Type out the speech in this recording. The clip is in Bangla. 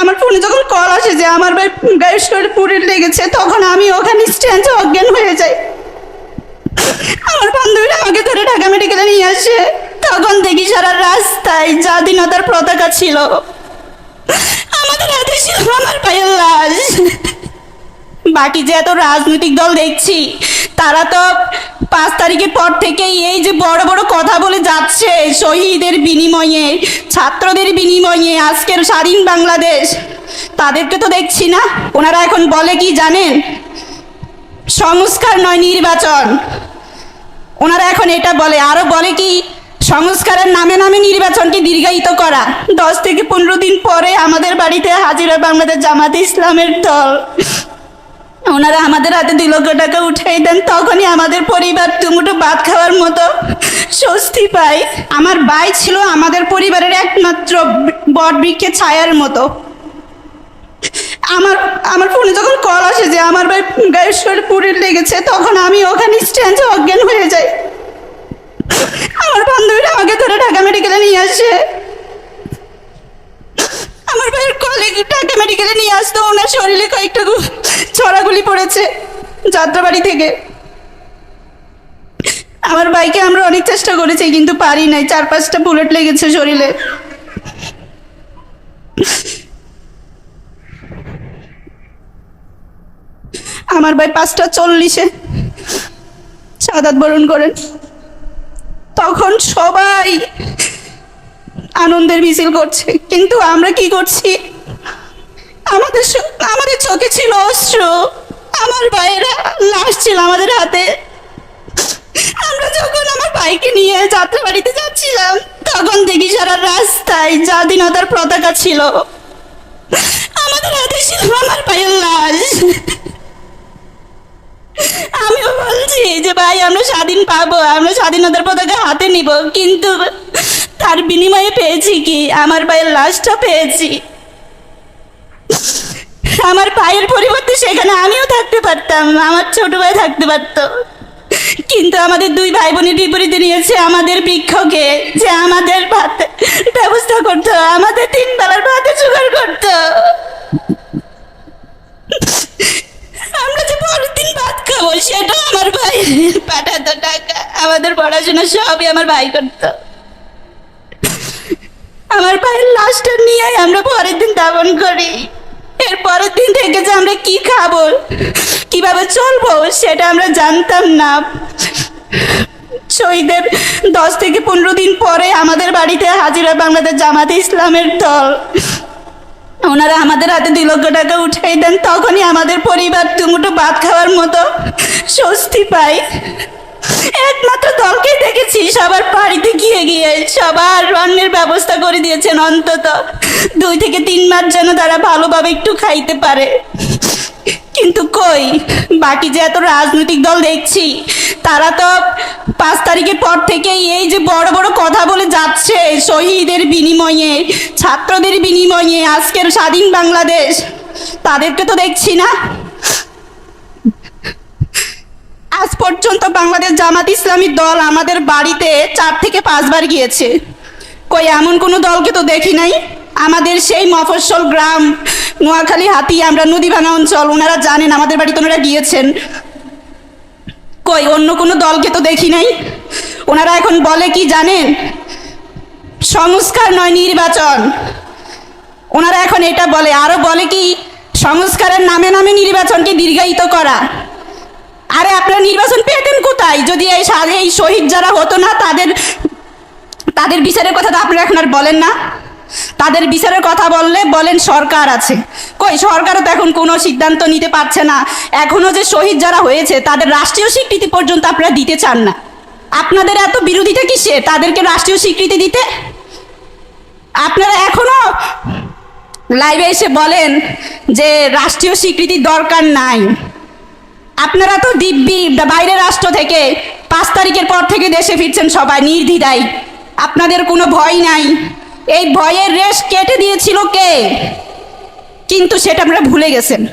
আমার ফোনে যখন কল আসে যে আমার গায়ের শরীরে পুড়ে লেগেছে, তখন আমি ওখানে স্ট্যান্ডে অজ্ঞান হয়ে যাই। আমার বান্ধবীরা আমাকে ধরে ঢাকা মেডিকেলে নিয়ে আসে। তখন দেখি সারা রাস্তায় স্বাধীনতার পতাকা ছিল। আমাদের হাতে ছিল আমার ভাইয়ের লাশ। বাকি যে এত রাজনৈতিক দল দেখছি তারা তো পাঁচ তারিখের পর থেকেই এই যে বড় বড় কথা বলে যাচ্ছে শহীদের বিনিময়ে, ছাত্রদের বিনিময়ে আজকের স্বাধীন বাংলাদেশ। তাদেরকে তো দেখছি না। ওনারা এখন বলে কি জানেন? সংস্কার নয়, নির্বাচন। ওনারা এখন এটা বলে। আরও বলে কি, সংস্কারের নামে নামে নির্বাচনকে দীর্ঘায়িত করা। দশ থেকে পনেরো দিন পরে আমাদের বাড়িতে হাজিরা বাংলাদেশ জামাত ইসলামের দল। ওনারা আমাদের হাতে দুই লক্ষ টাকা উঠাই দেন, তখনই আমাদের পরিবার দুমুটো ভাত খাওয়ার মতো স্বস্তি পাই আমার ভাই ছিল আমাদের পরিবারের একমাত্র বট বৃক্ষের ছায়ার মতো। আমার আমার ফোনে যখন কল আসে যে আমার ভাই গায়ের শরীরে লেগেছে, তখন আমি ওখানে স্ট্যান্ডে অজ্ঞান হয়ে যাই। আমার বান্ধবীরা আমাকে ধরে ঢাকা মেডিকেলে নিয়ে আসে আমার ভাইয়ের কলেজ ঢাকা মেডিকেলে নিয়ে আসতো ওনার শরীরে কয়েকটা ছড়াগুলি পড়েছে যাত্রাবাড়ি থেকে। আমার বাইকে আমরা অনেক চেষ্টা করেছি, কিন্তু পারি নাই। চার পাঁচটা বুলেট লেগেছে শরীরে। আমার ভাই পাঁচটা চল্লিশে সাদাত বরণ করেন। তখন সবাই আনন্দের মিছিল করছে। কিন্তু আমরা কি করছি? আমাদের আমাদের চোখে ছিল অস্ত্র আমার ভাইয়েরা লাশ ছিল আমাদের হাতে। আমরা যখন আমার ভাইকে নিয়ে যাত্রা বাড়িতে যাচ্ছিলাম, তখন দেখি সারা রাস্তায় স্বাধীনতার পতাকা ছিল। আমাদের হাতে ছিল আমার ভাইয়ের লাশ। আমিও বলছি যে, ভাই, আমরা স্বাধীন পাবো, আমরা স্বাধীনতার পতাকা হাতে নিব। কিন্তু তার বিনিময়ে পেয়েছি কি? আমার ভাইয়ের লাশটা পেয়েছি। আমার পায়ের পরিবর্তে সেখানে আমিও থাকতে পারতাম, আমার ছোট ভাই থাকতে পারতো। কিন্তু আমাদের দুই ভাই বোনের বিপরীতে নিয়েছে আমাদের বৃক্ষকে যে আমাদের ভাত ব্যবস্থা করতো, আমাদের তিন বেলার ভাতে জোগাড় করতো। আমরা যে পরের দিন ভাত খাব, সেটাও আমার ভাই পাঠাতো টাকা। আমাদের পড়াশোনা সবই আমার ভাই করতো। আমার ভাইয়ের লাশটা নিয়ে আমরা পরের দিন দাবন করি। এর পরের দিন থেকে যে আমরা কি খাব? কীভাবে চলবো? সেটা আমরা জানতাম না। শহীদের দশ থেকে পনেরো দিন পরে আমাদের বাড়িতে হাজিরা বাংলাদেশ জামাতে ইসলামের দল। ওনারা আমাদের হাতে দুই লক্ষ টাকা উঠাই দেন। তখনই আমাদের পরিবার দুমুটো ভাত খাওয়ার মতো স্বস্তি পাই একমাত্র দলকে দেখেছি সবার বাড়িতে গিয়ে সবার রান্নের ব্যবস্থা করে দিয়েছেন অন্তত। দুই থেকে তিন মাস যেন তারা ভালোভাবে একটু খাইতে পারে। কিন্তু কই? বাকি যে এত রাজনৈতিক দল দেখছি, তারা তো পাঁচ তারিখের পর থেকেই এই যে বড় বড় কথা বলে যাচ্ছে শহীদের বিনিময়ে, ছাত্রদের বিনিময়ে আজকের স্বাধীন বাংলাদেশ। তাদেরকে তো দেখছি না। পর্যন্ত বাংলাদেশ জামাত ইসলামী দল আমাদের বাড়িতে চার থেকে পাঁচবার গিয়েছে। কই, এমন কোনো দলকে তো দেখি নাই? আমাদের সেই মফস্বল গ্রাম, নোয়াখালী, হাতি, আমরা নদী ভাঙা অঞ্চল, ওনারা জানেন, আমাদের বাড়িতে ওনারা গিয়েছেন। কই, অন্য কোনো দলকে তো দেখি নাই? ওনারা এখন বলে কি জানেন? সংস্কার নয়, নির্বাচন। ওনারা এখন এটা বলে, আরও বলে কি, সংস্কারের নামে নামে নির্বাচনকে দীর্ঘায়িত করা। আরে আপনারা নির্বাচন পেতেন কোথায়? যদি এই এই শহীদ যারা হতো না, তাদের তাদের বিচারের কথা তো আপনারা এখন আর বলেন না। তাদের বিচারের কথা বললে বলেন সরকার আছে। কই, সরকারও তো এখন কোনো সিদ্ধান্ত নিতে পারছে না। এখনও যে শহীদ যারা হয়েছে, তাদের রাষ্ট্রীয় স্বীকৃতি পর্যন্ত আপনারা দিতে চান না। আপনাদের এত বিরোধিতা কিসে? তাদেরকে রাষ্ট্রীয় স্বীকৃতি দিতে? আপনারা এখনও লাইভে এসে বলেন যে রাষ্ট্রীয় স্বীকৃতির দরকার নাই। আপনারা তো দিব্যি বাইরের রাষ্ট্র থেকে পাঁচ তারিখের পর থেকে দেশে ফিরছেন সবাই, নির্দ্বিধায়। আপনাদের কোনো ভয় নাই। এই ভয়ের রেশ কেটে দিয়েছিল কে? কিন্তু সেটা আপনারা ভুলে গেছেন।